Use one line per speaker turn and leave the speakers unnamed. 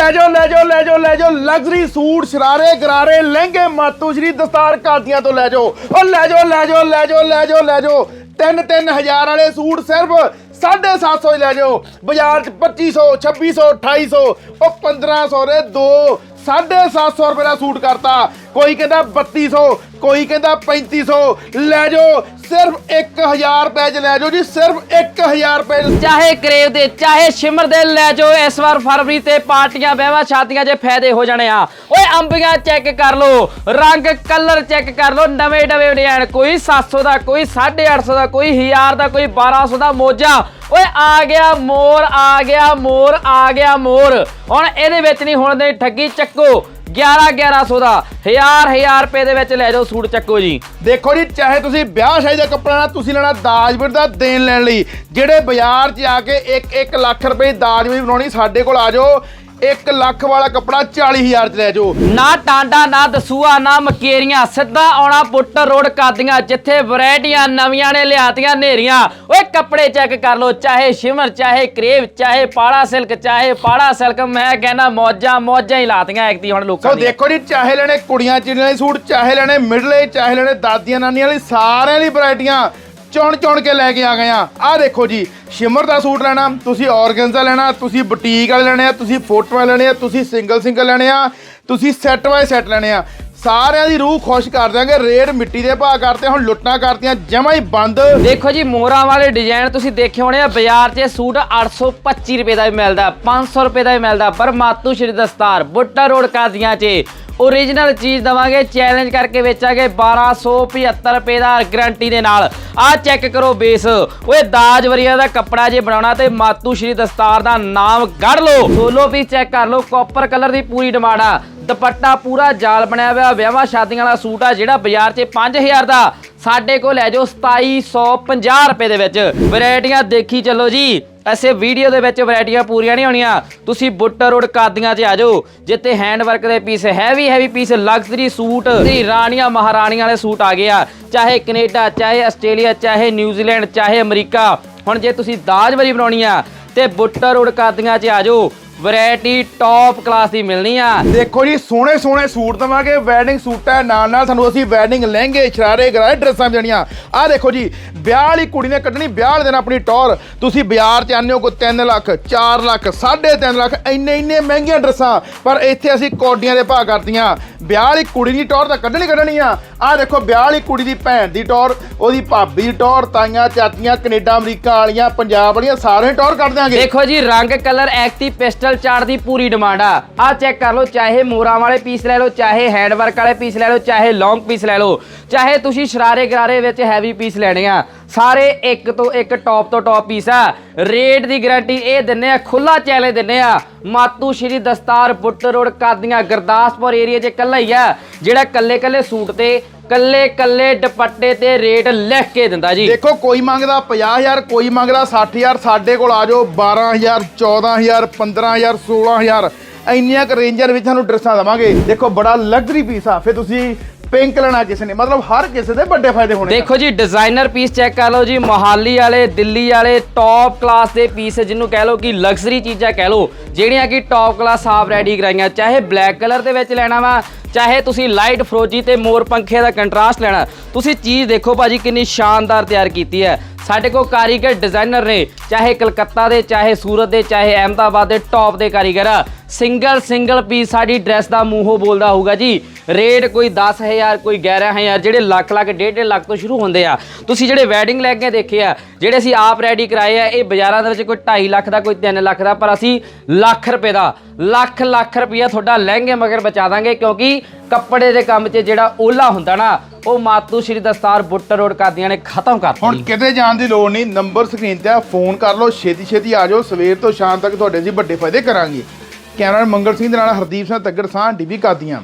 ਲੈ ਜਾਓ ਲੈ ਜਾਓ ਲੈ ਜਾਓ ਲੈ ਜਾਓ। ਲਗਜ਼ਰੀ ਸੂਟ, ਸ਼ਰਾਰੇ, ਗਰਾਰੇ, ਲਹਿੰਗੇ ਮਾਤੂ ਸ਼੍ਰੀ ਦਸਤਾਰ ਕਾਦੀਆਂ ਤੋਂ ਲੈ ਜਾਓ। ਉਹ ਲੈ ਜਾਓ ਲੈ ਜਾਓ ਲੈ ਜਾਓ ਲੈ ਜਾਓ ਲੈ ਜਾਓ। ਤਿੰਨ ਤਿੰਨ ਹਜ਼ਾਰ ਵਾਲੇ ਸੂਟ ਸਿਰਫ 750 ਲੈ ਜਾਓ। ਬਾਜ਼ਾਰ ਚ 2500 2600 2800 ਉਹ 1500 ਦੇ ਦੋ 750 ਰੁਪਏ ਦਾ ਸੂਟ ਕਰਤਾ। ਕੋਈ ਕਹਿੰਦਾ 3200 ਕੋਈ ਕਹਿੰਦਾ 3500 ਲੈ ਜਾਓ, ਸਿਰਫ 1000 ਰੁਪਏ ਚ ਲੈ ਜਾਓ ਜੀ, ਸਿਰਫ 1000 ਰੁਪਏ
ਚਾਹੇ ਕਰੇਵ ਦੇ, ਚਾਹੇ ਸ਼ਿਮਰ ਦੇ ਲੈ ਜਾਓ, ਇਸ ਵਾਰ ਫਰਵਰੀ ਤੇ ਪਾਰਟੀਆਂ, ਵਿਆਹਾਂ, ਸ਼ਾਦੀਆਂ 'ਚ ਫਾਇਦੇ ਹੋ ਜਾਣੇ ਆ। ਓਏ, ਅੰਬੀਆਂ ਚੈੱਕ ਕਰ ਲਓ, ਰੰਗ, ਕਲਰ ਚੈੱਕ ਕਰ ਲਓ ਨਵੇਂ ਨਵੇਂ ਡਿਜ਼ਾਈਨ, ਕੋਈ 700 ਦਾ, ਕੋਈ 850 ਦਾ, ਕੋਈ 1000 ਦਾ, ਕੋਈ 1200 ਦਾ ਮੋਜਾ। ਓਏ ਆ ਗਿਆ ਮੋਰ, ਆ ਗਿਆ ਮੋਰ, ਆ ਗਿਆ ਮੋਰ। ਹੁਣ ਇਹਦੇ ਵਿੱਚ ਨਹੀਂ, ਹੁਣ ਦੇ ਠੱਗੀ ਚੱਕੋ। 11 1100 ਦਾ। 1000 1000 ਰੁਪਏ ਦੇ ਵਿੱਚ ਲੈ ਜਾਓ ਸੂਟ ਚੱਕੋ ਜੀ।
ਦੇਖੋ ਜੀ, ਚਾਹੇ ਤੁਸੀਂ ਵਿਆਹ ਸ਼ਾਦੀ ਦਾ ਕੱਪੜਾ ਨਾ ਤੁਸੀਂ ਲੈਣਾ ਦਾਜਵੀਰ ਦਾ ਦੇਣ ਲੈਣ ਲਈ। ਜਿਹੜੇ ਬਾਜ਼ਾਰ 'ਚ ਆ ਕੇ 1 1 ਲੱਖ ਰੁਪਏ ਦੀ ਦਾਜਵੀਰ ਬਣਾਉਣੀ, ਸਾਡੇ ਕੋਲ ਆ ਜਾਓ। 1 ਲੱਖ ਵਾਲਾ ਕੱਪੜਾ 40000 ਚ ਲੈ ਜਾਓ।
ਨਾ ਟਾਂਡਾ ਨਾ ਦਸੂਆ ਨਾ ਮਕੇਰੀਆਂ। ਸਿੱਧਾ ਆਉਣਾ ਪੁੱਟਰ ਰੋਡ ਕਾਦੀਆਂ ਜਿੱਥੇ ਵੈਰਾਈਟੀਆਂ ਨਵੀਆਂ ਨੇ ਲਿਆਤੀਆਂ ਨੇਰੀਆਂ ਓਏ ਕੱਪੜੇ ਚੈੱਕ ਕਰ ਲੋ ਚਾਹੇ ਸ਼ਿਮਰ ਚਾਹੇ ਕਰੇਵ ਚਾਹੇ ਪਾੜਾ ਸਿਲਕ ਚਾਹੇ ਪਾੜਾ ਸਿਲਕ ਮੈਂ ਕਹਿੰਦਾ ਮੌਜਾਂ ਮੌਜਾਂ ਹੀ ਲਾਤੀਆਂ ਐਕਤੀ ਹੁਣ ਲੋਕਾਂ
ਸੋ ਦੇਖੋ ਜੀ ਚਾਹੇ ਲੈਣੇ ਕੁੜੀਆਂ ਚਿੜੀਆਂ ਦੇ ਸੂਟ ਚਾਹੇ ਲੈਣੇ ਮਿਡਲੇ ਚਾਹੇ ਲੈਣੇ ਦਾਦੀਆਂ ਨਾਨੀਆਂ ਲਈ ਸਾਰਿਆਂ ਲਈ ਵੈਰਾਈਟੀਆਂ। ਚੁਣ ਚੁਣ ਕੇ ਲੈ ਕੇ ਆ ਗਏ ਆ। ਆਹ ਦੇਖੋ ਜੀ, ਸ਼ਿਮਰ ਦਾ ਸੂਟ ਲੈਣਾ, ਤੁਸੀਂ ਔਰਗੈਂਜ਼ਾ ਲੈਣਾ, ਤੁਸੀਂ ਬੁਟੀਕ ਵਾਲੇ ਲੈਣੇ ਆ, ਤੁਸੀਂ ਫੋਟੋਆਂ ਲੈਣੇ ਆ, ਤੁਸੀਂ ਸਿੰਗਲ ਸਿੰਗਲ ਲੈਣੇ ਆ, ਤੁਸੀਂ ਸੈੱਟ ਬਾਏ ਸੈੱਟ ਲੈਣੇ ਆ। ਸਾਰਿਆਂ ਦੀ ਰੂਹ ਖੁਸ਼ ਕਰ ਦਿਆਂਗੇ ਰੇਟ ਮਿੱਟੀ ਦੇ ਭਾਅ ਕਰਤੇ, ਹੁਣ ਲੁੱਟਾਂ ਕਰਤੀਆਂ, ਜਮਾ ਹੀ ਬੰਦ।
ਦੇਖੋ ਜੀ, ਮੋਹਰਾਂ ਵਾਲੇ ਡਿਜ਼ਾਈਨ ਤੁਸੀਂ ਦੇਖੇ ਹੋਣੇ ਆ, ਬਾਜ਼ਾਰ 'ਚ ਸੂਟ 825 ਰੁਪਏ ਦਾ ਵੀ ਮਿਲਦਾ 500 ਰੁਪਏ ਦਾ ਵੀ ਮਿਲਦਾ, ਪਰ ਮਾਤੂ ਸ਼੍ਰੀ ਦਸਤਾਰ, ਬੁੱਟਾ ਰੋਡ ਕਾਦੀਆਂ 'ਚ। ਓਰੀਜਨਲ ਚੀਜ਼ ਦਵਾਂਗੇ ਚੈਲੰਜ ਕਰਕੇ ਵੇਚਾਂਗੇ 1275 ਰੁਪਏ ਦਾ ਗਾਰੰਟੀ ਦੇ ਨਾਲ। ਆਹ ਚੈੱਕ ਕਰੋ ਬੇਸ ਓਏ, ਦਾਜ ਵਰੀਆ ਦਾ ਕੱਪੜਾ ਜੇ ਬਣਾਉਣਾ ਤੇ ਮਾਤੂ ਸ਼੍ਰੀ ਦਸਤਾਰ ਦਾ ਨਾਮ ਗੜ ਲਓ। ਸੋਲੋ ਪੀਸ ਚੈੱਕ ਕਰ ਲਓ ਕਾਪਰ ਕਲਰ ਦੀ ਪੂਰੀ ਡਿਮਾਂਡ ਆ। ਦੁਪੱਟਾ ਪੂਰਾ ਜਾਲ ਬਣਿਆ ਹੋਇਆ ਵਿਆਹਾਂ ਸ਼ਾਦੀਆਂ ਵਾਲਾ ਸੂਟ ਆ ਜਿਹੜਾ ਬਾਜ਼ਾਰ 'ਚ 5000 ਦਾ। ਸਾਡੇ ਕੋਲ ਲੈ ਜਾਓ 2750 ਰੁਪਏ ਦੇ ਵਿੱਚ। ਵੈਰਾਈਟੀਆਂ ਦੇਖੀ ਚੱਲੋ ਜੀ। ਐਸੇ ਵੀਡੀਓ ਦੇ ਵਿੱਚ ਵੈਰਾਈਟੀਆਂ ਪੂਰੀਆਂ ਨਹੀਂ ਹੋਣੀਆਂ। ਤੁਸੀਂ ਬੁੱਟਾ ਰੋਡ ਕਾਦੀਆਂ 'ਚ ਆ ਜਾਓ। ਜਿੱਥੇ ਹੈਂਡ ਵਰਕ ਦੇ piece heavy heavy piece luxury suit ਤੇ ਰਾਣੀਆਂ ਮਹਾਰਾਣੀਆਂ ਵਾਲੇ ਸੂਟ ਆ ਗਏ ਆ। ਚਾਹੇ ਕੈਨੇਡਾ ਚਾਹੇ ਆਸਟ੍ਰੇਲੀਆ ਚਾਹੇ ਨਿਊਜ਼ੀਲੈਂਡ ਚਾਹੇ ਅਮਰੀਕਾ। ਹੁਣ ਜੇ ਤੁਸੀਂ ਦਾਜ ਵਰੀ ਬਣਾਉਣੀ ਆ ਤੇ ਬੁੱਟਾ ਰੋਡ ਕਾਦੀਆਂ 'ਚ ਆ ਜਾਓ। ਵੈਰਾਈਟੀ ਟੌਪ ਕਲਾਸ ਦੀ ਮਿਲਣੀ ਆ।
ਦੇਖੋ ਜੀ ਸੋਹਣੇ ਸੋਹਣੇ ਸੂਟ ਦਵਾਂਗੇ ਵੈਡਿੰਗ ਸੂਟਾਂ ਨਾਲ ਨਾਲ ਤੁਹਾਨੂੰ ਅਸੀਂ ਵੈਡਿੰਗ ਲਹਿੰਗੇ ਸ਼ਰਾਰੇ ਗਰਾਰੇ ਡਰੈਸਾਂ ਵੀ ਦੇਣੀਆਂ। ਆਹ ਦੇਖੋ ਜੀ ਵਿਆਹ ਵਾਲੀ ਕੁੜੀ ਨੇ ਕੱਢਣੀ ਵਿਆਹ ਵਾਲੇ ਦਿਨ ਆਪਣੀ ਟੌਰ। ਤੁਸੀਂ ਬਾਜ਼ਾਰ 'ਚ ਹੋ ਕੋਈ 3 ਲੱਖ 4 ਲੱਖ 3.5 ਲੱਖ ਇੰਨੇ ਇੰਨੇ ਮਹਿੰਗੀਆਂ ਡਰੈਸਾਂ। ਪਰ ਇੱਥੇ ਅਸੀਂ ਕੋਡੀਆਂ ਦੇ ਭਾਅ ਕਰਦੀਆਂ ਵਿਆਹ ਵਾਲੀ ਕੁੜੀ ਦੀ ਟੌਰ ਤਾਂ ਕੱਢਣੀ ਕੱਢਣੀ ਆ। ਆਹ ਦੇਖੋ ਵਿਆਹ ਵਾਲੀ ਕੁੜੀ ਦੀ ਭੈਣ ਦੀ ਟੌਰ ਉਹਦੀ ਭਾਬੀ ਦੀ ਟੌਰ ਤਾਈਆਂ ਚਾਚੀਆਂ ਕੈਨੇਡਾ ਅਮਰੀਕਾ ਵਾਲੀਆਂ ਪੰਜਾਬ ਵਾਲੀਆਂ ਸਾਰੇ ਟੌਰ ਕੱਢ ਦਿਆਂਗੇ।
ਦੇਖੋ ਜੀ ਰੰਗ ਕਲਰ ਐਕਟਿਵ ਪਿਸਟਲ ਚਾਰਟ ਦੀ ਪੂਰੀ ਡਿਮਾਂਡ ਆ। ਆ ਚੈੱਕ ਕਰ ਲਓ, ਚਾਹੇ ਮੋਰਾਂ ਵਾਲੇ ਪੀਸ ਲੈ ਲਓ, ਚਾਹੇ ਹੈਂਡ ਵਰਕ ਵਾਲੇ ਪੀਸ ਲੈ ਲਓ, ਚਾਹੇ ਲੌਂਗ ਪੀਸ ਲੈ ਲਓ। ਚਾਹੇ ਤੁਸੀਂ ਸ਼ਰਾਰੇ ਗਰਾਰੇ ਵਿੱਚ ਹੈਵੀ ਪੀਸ ਲੈਣੇ ਆ। ਸਾਰੇ ਇੱਕ ਤੋਂ ਇੱਕ ਟੌਪ ਤੋਂ ਟੌਪ ਪੀਸ ਆ। ਰੇਟ ਦੀ ਗਾਰੰਟੀ ਇਹ ਦਿੰਨੇ ਆ ਖੁੱਲਾ ਚੈਲੰਜ ਦਿੰਨੇ ਆ। ਮਾਤੂ ਸ਼੍ਰੀ ਦਸਤਾਰ ਬੁੱਟ ਰੋਡ ਕਾਦੀਆਂ, ਗੁਰਦਾਸਪੁਰ ਏਰੀਆ 'ਚ ਇਕੱਲਾ ਹੀ ਆ, ਜਿਹੜਾ ਕੱਲੇ ਕੱਲੇ ਸੂਟ ਤੇ ਕੱਲੇ ਕੱਲੇ ਦੁਪੱਟੇ ਤੇ ਰੇਟ ਲਿਖ ਕੇ ਦਿੰਦਾ ਜੀ।
ਦੇਖੋ, ਕੋਈ ਮੰਗਦਾ 50000 ਕੋਈ ਮੰਗਦਾ 60000 ਸਾਡੇ ਕੋਲ ਆ ਜਾਓ 12000 14000 15000 16000 ਇੰਨੀਆਂ ਕ ਰੇਂਜਾਂ ਵਿੱਚ ਤੁਹਾਨੂੰ ਡਰੈਸਾਂ ਦਵਾਂਗੇ। ਦੇਖੋ, ਬੜਾ ਲਗਜ਼ਰੀ ਪੀਸ ਆ। ਫਿਰ ਤੁਸੀਂ ਪਿੰਕ ਲੈਣਾ ਕਿਸੇ ਨੇ, ਮਤਲਬ ਹਰ ਕਿਸੇ ਦੇ ਵੱਡੇ ਫਾਇਦੇ ਹੋਣੇ
ਦੇਖੋ ਜੀ ਡਿਜ਼ਾਈਨਰ ਪੀਸ ਚੈੱਕ ਕਰ ਲਓ ਜੀ, ਮੋਹਾਲੀ ਵਾਲੇ, ਦਿੱਲੀ ਵਾਲੇ ਟੌਪ ਕਲਾਸ ਦੇ ਪੀਸ ਜਿਹਨੂੰ ਕਹਿ ਲਓ ਕਿ ਲਗਜ਼ਰੀ ਚੀਜ਼ਾਂ ਕਹਿ ਲਓ, ਜਿਹੜੀਆਂ ਕਿ ਟੌਪ ਕਲਾਸ ਆਪ ਰੈਡੀ ਕਰਾਈਆਂ, ਚਾਹੇ ਬਲੈਕ ਕਲਰ ਦੇ ਵਿੱਚ ਲੈਣਾ ਵਾ, ਚਾਹੇ ਤੁਸੀਂ ਲਾਈਟ ਫਰੋਜੀ ਤੇ ਮੋਰ ਪੰਖੇ ਦਾ ਕੰਟਰਾਸਟ ਲੈਣਾ, ਤੁਸੀਂ ਚੀਜ਼ ਦੇਖੋ ਭਾਜੀ, ਕਿੰਨੀ ਸ਼ਾਨਦਾਰ ਤਿਆਰ ਕੀਤੀ ਹੈ। ਸਾਡੇ ਕੋਲ ਕਾਰੀਗਰ ਡਿਜ਼ਾਈਨਰ ਨੇ, ਚਾਹੇ ਕਲਕੱਤਾ ਦੇ, ਚਾਹੇ ਸੂਰਤ ਦੇ, ਚਾਹੇ ਅਹਿਮਦਾਬਾਦ ਦੇ ਟੌਪ ਦੇ ਕਾਰੀਗਰ। ਆ ਸਿੰਗਲ ਸਿੰਗਲ ਪੀਸ ਸਾਡੀ ਡਰੈਸ ਦਾ ਮੂੰਹੋਂ ਬੋਲਦਾ ਹੋਊਗਾ ਜੀ। ਰੇਟ ਕੋਈ 10000 ਕੋਈ 11000 ਜਿਹੜੇ ਲੱਖ ਲੱਖ, ਡੇਢ ਡੇਢ ਲੱਖ ਤੋਂ ਸ਼ੁਰੂ ਹੁੰਦੇ ਆ। ਤੁਸੀਂ ਜਿਹੜੇ ਵੈਡਿੰਗ ਲਹਿੰਗੇ ਦੇਖੇ ਆ, ਜਿਹੜੇ ਅਸੀਂ ਆਪ ਰੈਡੀ ਕਰਾਏ ਆ, ਇਹ ਬਾਜ਼ਾਰਾਂ ਦੇ ਵਿੱਚ ਕੋਈ 2.5 ਲੱਖ ਦਾ, ਕੋਈ 3 ਲੱਖ ਦਾ, ਪਰ ਅਸੀਂ ਲੱਖ ਰੁਪਏ ਦਾ, ਲੱਖ ਲੱਖ ਰੁਪਇਆ ਤੁਹਾਡਾ ਲਹਿੰਗੇ ਮਗਰ ਬਚਾ ਦਾਂਗੇ, ਕਿਉਂਕਿ ਕੱਪੜੇ ਦੇ ਕੰਮ 'ਚ ਜਿਹੜਾ ਓਲਾ ਹੁੰਦਾ ਨਾ ਉਹ ਮਾਤੂ ਸ਼੍ਰੀ ਦਸਤਾਰ ਬੁੱਟਰ ਰੋਡ ਕਰਦੀਆਂ ਨੇ ਖਤਮ ਕਰਤੀ
ਹੁਣ ਕਿਤੇ ਜਾਣ ਦੀ ਲੋੜ ਨਹੀਂ ਨੰਬਰ ਸਕਰੀਨ ਤੇ ਆ ਫੋਨ ਕਰ ਲਓ ਛੇਤੀ ਛੇਤੀ ਆ ਜਾਓ ਸਵੇਰ ਤੋਂ ਸ਼ਾਮ ਤੱਕ ਤੁਹਾਡੇ ਅਸੀਂ ਵੱਡੇ ਫਾਇਦੇ ਕਰਾਂਗੇ। ਕੈਮਰਾ ਮੰਗਲ ਸਿੰਘ ਦੇ ਨਾਲ ਹਰਦੀਪ ਸਿੰਘ ਤੱਗੜ ਸਾਹ ਡਿਵੀ ਕਾਦੀਆਂ।